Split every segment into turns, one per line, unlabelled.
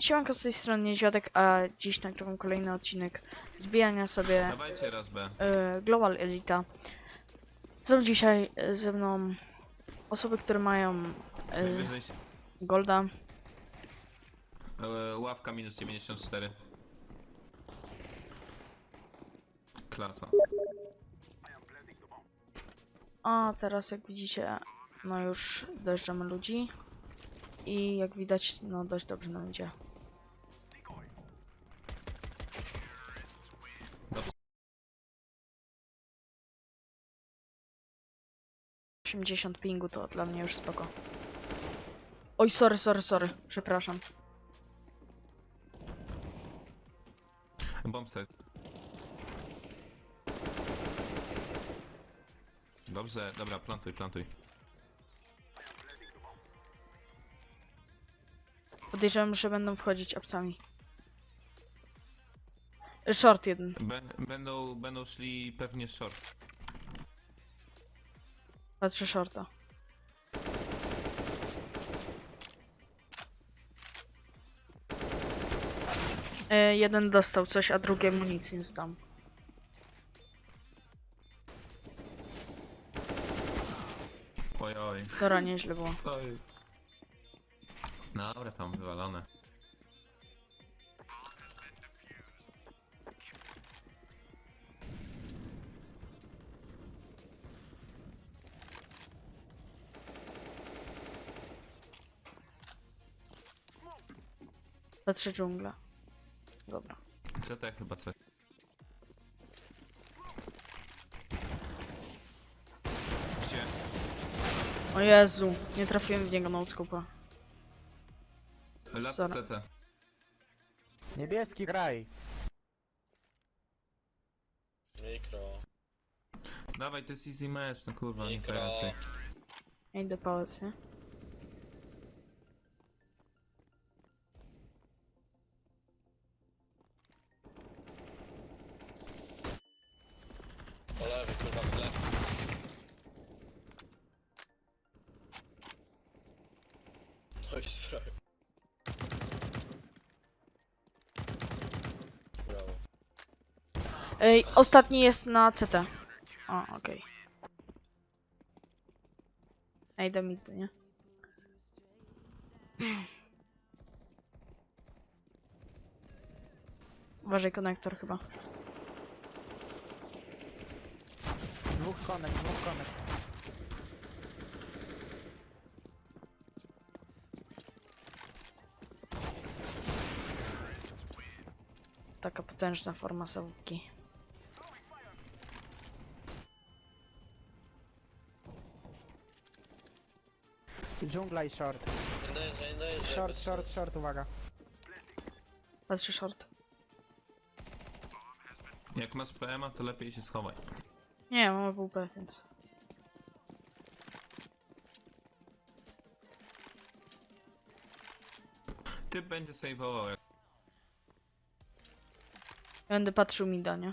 Siemanko z tej strony Niedźwiadek, a dziś nagrywam kolejny odcinek zbijania sobie
Dawajcie raz B.
e, Global Elita. Są dzisiaj e, ze mną osoby, które mają
Najwyżej się-
Golda.
e, ławka minus 94. Klasa.
A teraz jak widzicie, no już dojeżdżamy ludzi. I jak widać, no dość dobrze nam idzie. 80 pingu to dla mnie już spoko. Oj, sorry, sorry, sorry, przepraszam.
Bombster. Dobrze, dobra, plantuj, plantuj.
Podejrzewam, że będą wchodzić apsami. Short jeden.
Bę- będą, będą szli pewnie short.
Patrzę shorta. E, jeden dostał coś, a drugiemu nic nie zdam.
Oj, oj.
Dobra, nieźle było.
Sorry. Dobra, tam wywalone.
Patrzę dżungla. Dobra.
CT chyba coś. Gdzie?
O Jezu, nie trafiłem w niego na skupa.
Lat
Sorry.
CT.
Niebieski graj.
Mikro.
Dawaj, to jest easy match, no kurwa, nie
Mikro.
Ja idę pałac, nie?
Kurwa, lewo. Oj, strach. Brawo.
Ej, ostatni jest na CT. O, okej. Ej, do mid, nie? Uważaj, konektor chyba.
Dwóch konek, dwóch konek.
Taka potężna forma sałówki.
Dżungla i short.
Nie dojeżdżaj, nie dojeżdżaj.
Short,
bez
short,
sensu.
short, uwaga.
Patrzę short.
Jak masz PMA, to lepiej się schowaj.
Nie, mamy WP, więc...
Typ będzie saveował jak...
Będę patrzył mida, nie?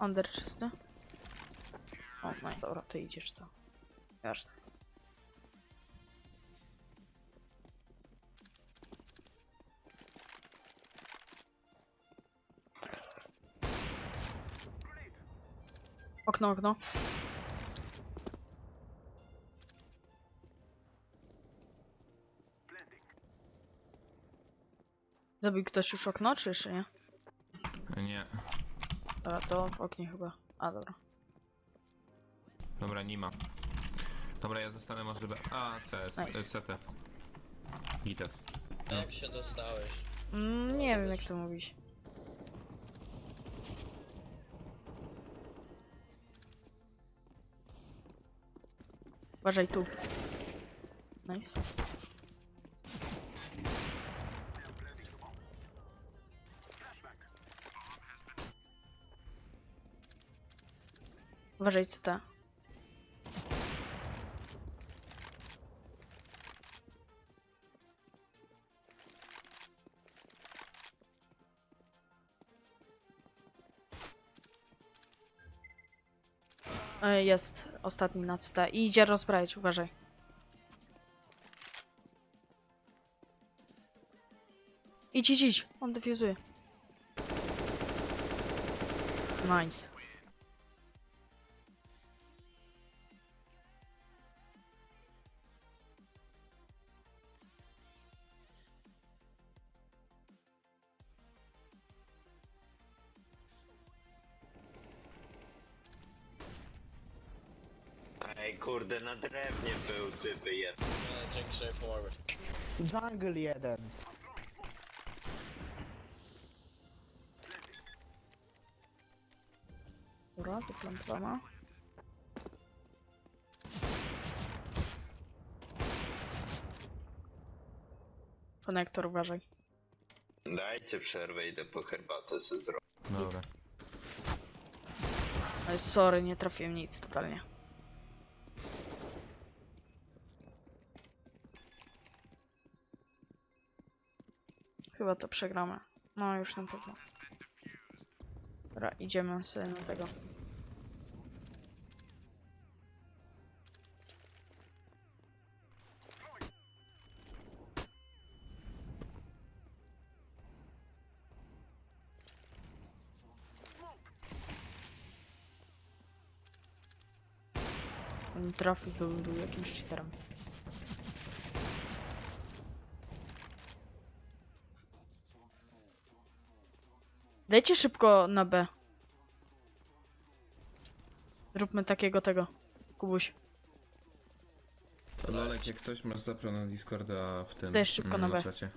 Under czysty? O, no dobra, ty idziesz. Jasne. Okno, okno. Zabił ktoś już okno, czy jeszcze nie?
Nie.
Dobra, to w oknie chyba. A, dobra.
Dobra, nie ma. Dobra, ja zostanę B. A, CS,
Nice.
nice. CT. Gites.
Tam się dostałeś.
Mm, nie wiem, jak to mówić. Uważaj tu. Nice. Uważaj co ta. Jest ostatni na CT. I idzie rozbrajać, uważaj. Idź, idź, idź. On defuzuje. Nice.
Ej, kurde, na drewnie był typy jeden.
Nie, dzięki, że mi pomogłeś.
Jungle jeden.
Dobra, zaplantowana. Konektor, uważaj.
Dajcie przerwę, idę po herbatę sobie zrobić.
Dobra.
Ale sorry, nie trafiłem nic totalnie. Chyba to przegramy. No już na pewno. Dobra, idziemy sobie na tego. On trafił, to był jakimś cheaterem. Dajcie szybko na B. Zróbmy takiego tego. Kubuś.
To Lolek, jak ktoś masz zapro na Discorda w tym
Też szybko
mm,
na B.
czacie.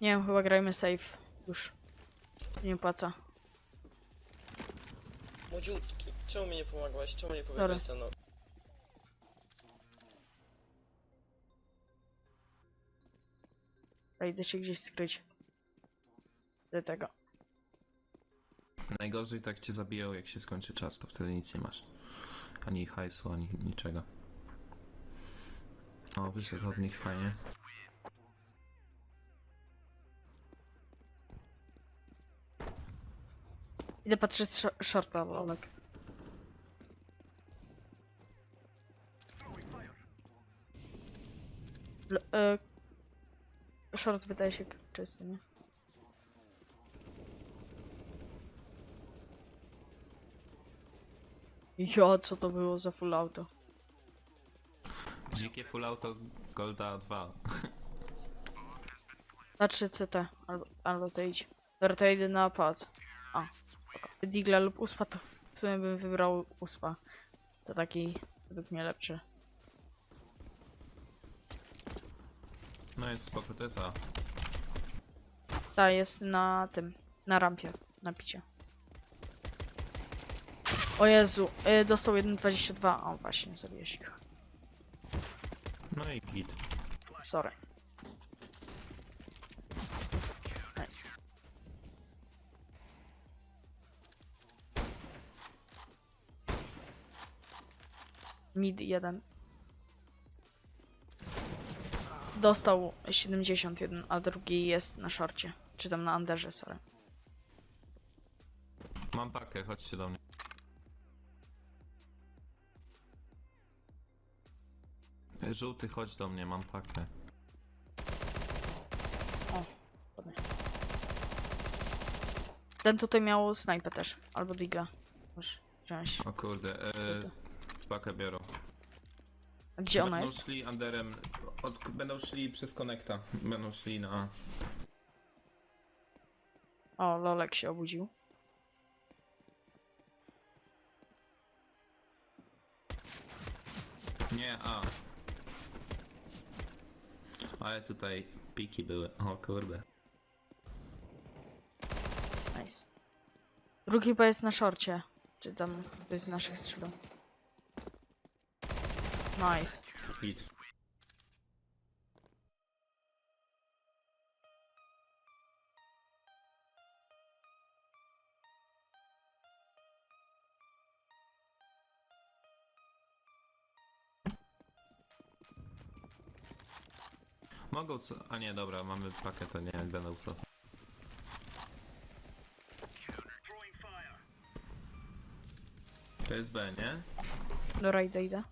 Nie wiem, chyba grajmy safe. Już. Nie opłaca.
Młodziutki, czemu mi nie pomagałeś? Czemu nie powiedziałeś ze mną?
Ja idę się gdzieś skryć. Do tego.
Najgorzej tak cię zabiją, jak się skończy czas, to wtedy nic nie masz. Ani hajsu, ani niczego. O, wyszedł od nich fajnie.
Idę patrzeć sh shorta, Olek. L e short wydaje się czysty, nie? Ja, co to było za full auto?
Dzikie full auto Golda 2.
Patrzę CT, albo, albo to idź. Dobra, to idę na pałac. A. Digla lub uspa, to w sumie bym wybrał uspa. To taki, według mnie lepszy.
No jest spoko, to jest A.
Ta jest na tym, na rampie, na picie. O Jezu, y, dostał 1.22. O, właśnie, zabiłeś ich.
No i git.
Sorry. Mid 1. Dostał 71, a drugi jest na szorcie. Czy tam na underze, sorry.
Mam pakę, chodźcie do mnie. Żółty, chodź do mnie, mam pakę.
Ładnie. Ten tutaj miał snajpę też, albo digla. Możesz wziąć.
O kurde, e szpakę biorą.
Gdzie ona
Będą
jest?
szli underem, od, będą szli przez konekta, będą szli na A.
O, Lolek się obudził.
Nie A. Ale tutaj piki były, o kurde. Nice.
Drugi chyba jest na szorcie. Czy tam ktoś z naszych strzelał. Nice.
Hit. Mogą co... A nie, dobra, mamy pakę, to nie będą co. To jest B, nie?
Dobra, idę, idę.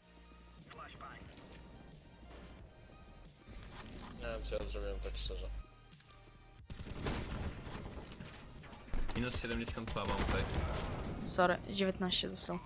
Wiem co ja zrobiłem tak szczerze.
Minus 72 mam tutaj.
Sorry, 19 dostał.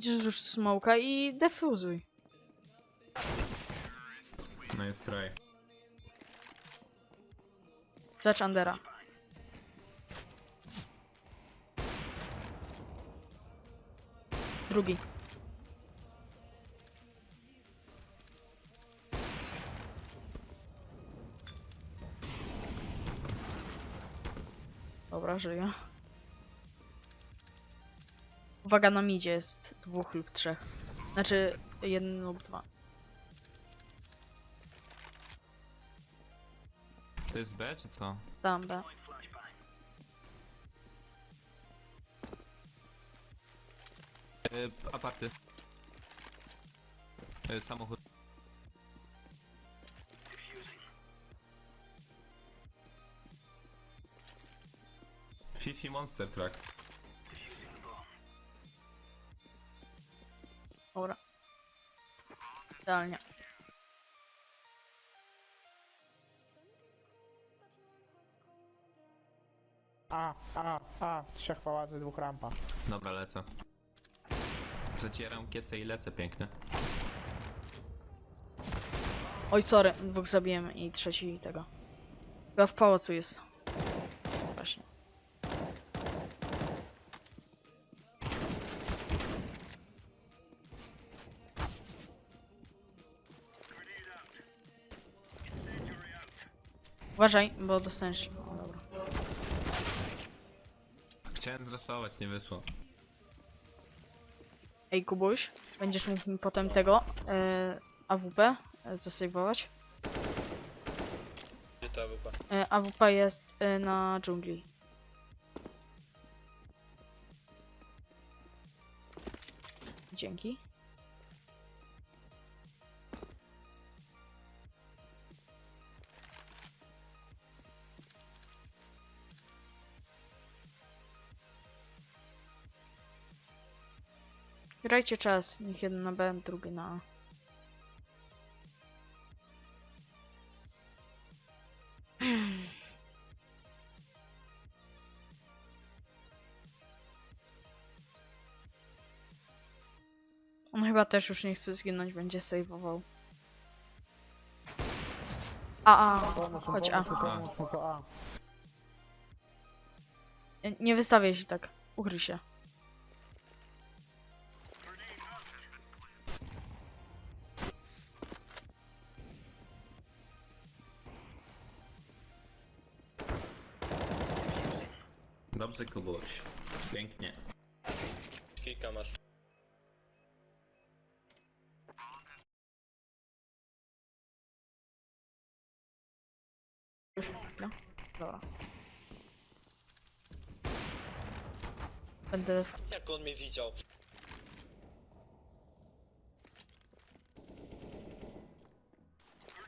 Idziesz już smoka i defuzuj.
Jest try.
Dacz Andera. Drugi. Dobra, żyję. Uwaga, na midzie jest dwóch lub trzech. Znaczy, jeden lub dwa.
To jest B, czy co?
Tam, B.
E, aparty. E, samochód. Fifi Monster Truck.
Idealnie.
A, A, A, trzech pałacy, dwóch rampa.
Dobra, lecę. Zacieram kiece i lecę pięknie.
Oj, sorry, dwóch zabiłem i trzeci tego. Chyba w pałacu jest. Właśnie. Uważaj, bo dostaniesz. O, dobra.
Chciałem zrasować, nie wyszło.
Ej, Kubuś, będziesz mógł mi potem tego e, AWP e, zasejwować.
Gdzie ta wypa?
E, AWP jest e, na dżungli. Dzięki. Grajcie czas, niech jeden na B, drugi na A. On chyba też już nie chce zginąć, będzie saveował. A, a,
Pomóż mu,
chodź A.
pomóż mu, pomóż mu, to A.
Nie- wystawiaj się tak, ukryj się.
Dobrze, Kubuś. Pięknie.
Kilka masz.
No, dobra. Będę...
Jak on mnie widział?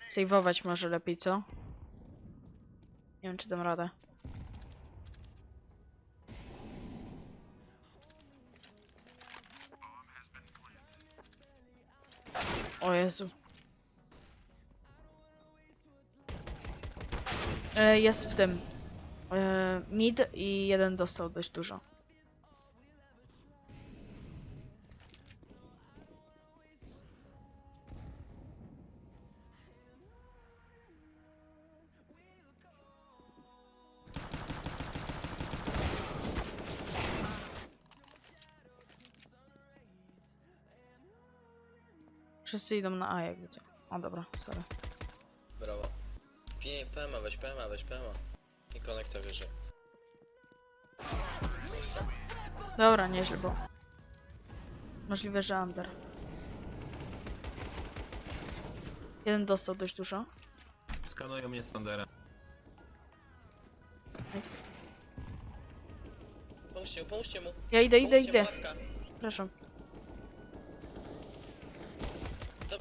Saveować może lepiej, co? Nie wiem, czy dam radę. O Jezu. E, jest w tym. E, mid i jeden dostał dość dużo. Wszyscy idą na A jakby co. O dobra, sorry.
Brawo. Pi- PMA, weź PMA, weź PMA. I konekta wyżej.
Dobra, nieźle było. Możliwe, że under. Jeden dostał dość dużo.
Skanują mnie standardem.
Nice.
Pomóżcie mu, pomóżcie mu.
Ja idę, idę,
pomóżcie
idę.
Ławka.
Przepraszam.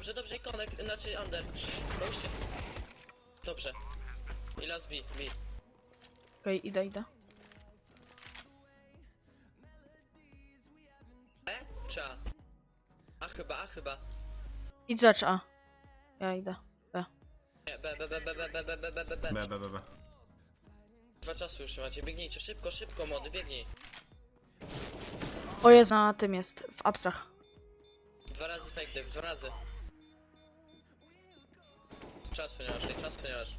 Dobrze, dobrze, i konek, znaczy under. Pomóżcie. Dobrze. I las B, B.
Okej, idę, idę.
E? Czy A? A chyba, A chyba.
Idź zacz A. Ja idę.
Nie, B, B, B, B, B, B, B, B, B, B, B.
B, B, B, B.
Dwa czasu już macie, biegnijcie, szybko, szybko, młody, biegnij.
O Jezu, na tym jest, w apsach.
Dwa razy fake dive, dwa razy. Czasu nie masz, tej czasu nie masz.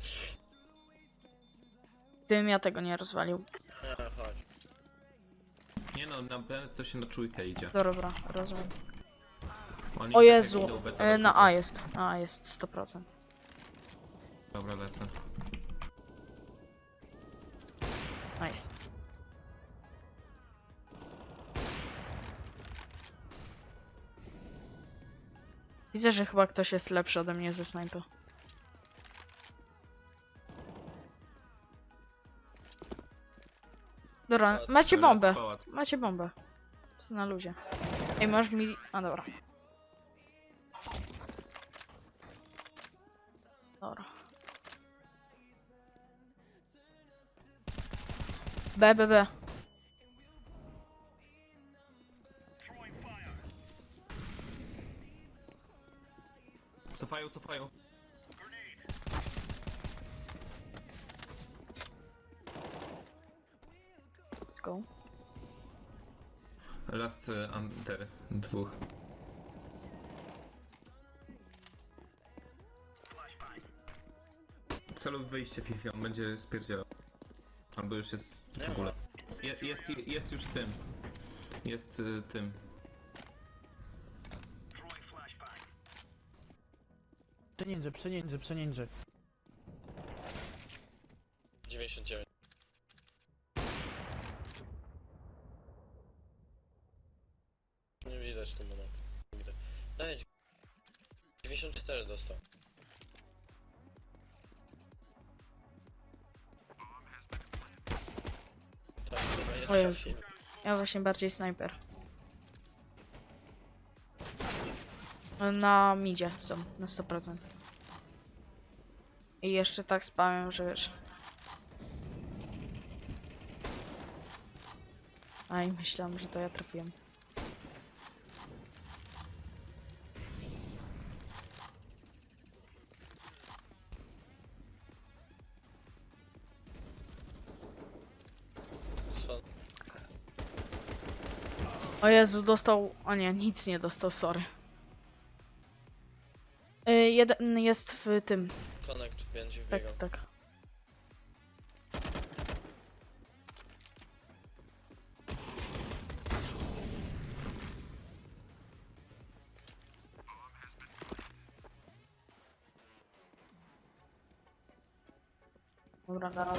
Gdybym ja tego nie rozwalił.
Nie, chodź.
Nie no, na B to się na czujkę idzie.
Dobra, rozumiem.
Oni
O
tak
Jezu,
idą,
e, na. A jest. Na A jest 100%.
Dobra, lecę.
Nice. Widzę, że chyba ktoś jest lepszy ode mnie ze snajpy. Dobra,
Pałac,
macie bombę.
pałac.
Macie bombę. Jest na luzie. Ej, masz mi... A dobra. Dobra. B, B, B.
Cofają, cofają.
Go.
Last y, under dwóch. Celuj wyjście Fifi, on będzie spierdzielał. Albo już jest w ogóle. Je, jest, jest już tym. Jest y, tym.
Przeniędzie, przeniędzie, przeniędzie.
Ja właśnie bardziej snajper. Na midzie są, na 100%. I jeszcze tak spamię, że wiesz. Aj, myślałam, że to ja trafiłem. O Jezu, dostał... O nie, nic nie dostał, sorry. Y, jeden jest w tym.
Connect będzie
Tak, tak. Dobra,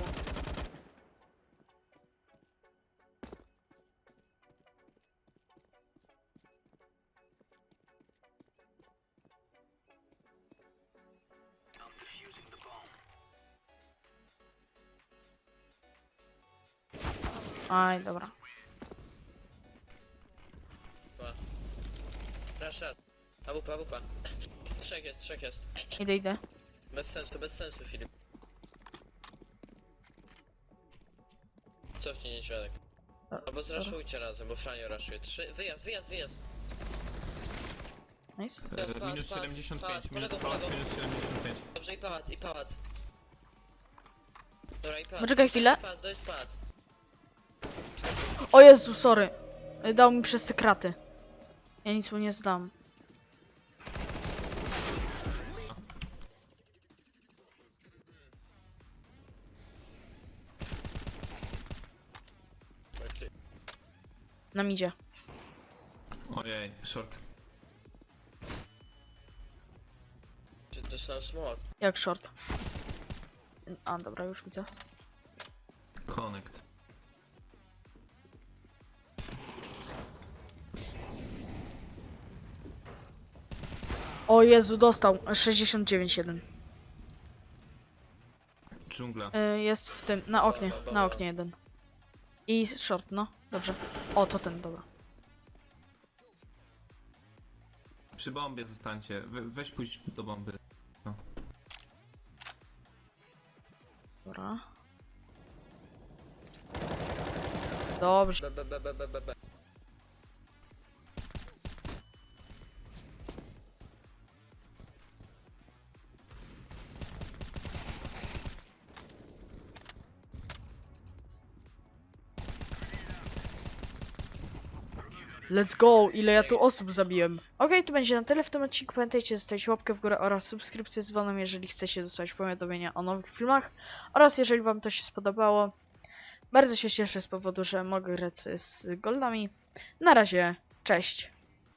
Aj, dobra.
Proszę. AWP, AWP. Trzech jest, trzech jest.
Idę, idę.
Bez sensu, bez sensu, Filip. Cofnij niedźwiadek. Albo zraszujcie razem, bo Franio raszuje. Trzy, wyjazd, wyjazd, wyjazd.
Nice.
E,
Patrz, patrz,
minus
patrz,
75,
patrz, po
minus
lewo, po
pałac,
lewo.
minus 75.
Dobrze, i pałac, i pałac. Dobra, i pałac.
Poczekaj chwilę.
To pałac, to jest pałac.
O Jezu, sorry. Dał mi przez te kraty. Ja nic mu nie zdam.
Okej.
Na midzie.
Ojej, short.
smok.
Jak short? A, dobra, już widzę. Jezu, dostał. 69,1.
Dżungla.
Y, jest w tym, na oknie, na oknie jeden. I short, no. Dobrze. O, to ten, dobra.
Przy bombie zostańcie. We, weź pójść do bomby.
Dobra. Dobrze.
B, B, B, B, B, B, B.
Let's go! Ile ja tu osób zabiłem. Okej, to będzie na tyle w tym odcinku. Pamiętajcie zostawić łapkę w górę oraz subskrypcję z dzwonem, jeżeli chcecie dostać powiadomienia o nowych filmach. Oraz jeżeli wam to się spodobało. Bardzo się cieszę z powodu, że mogę grać z goldami. Na razie, cześć!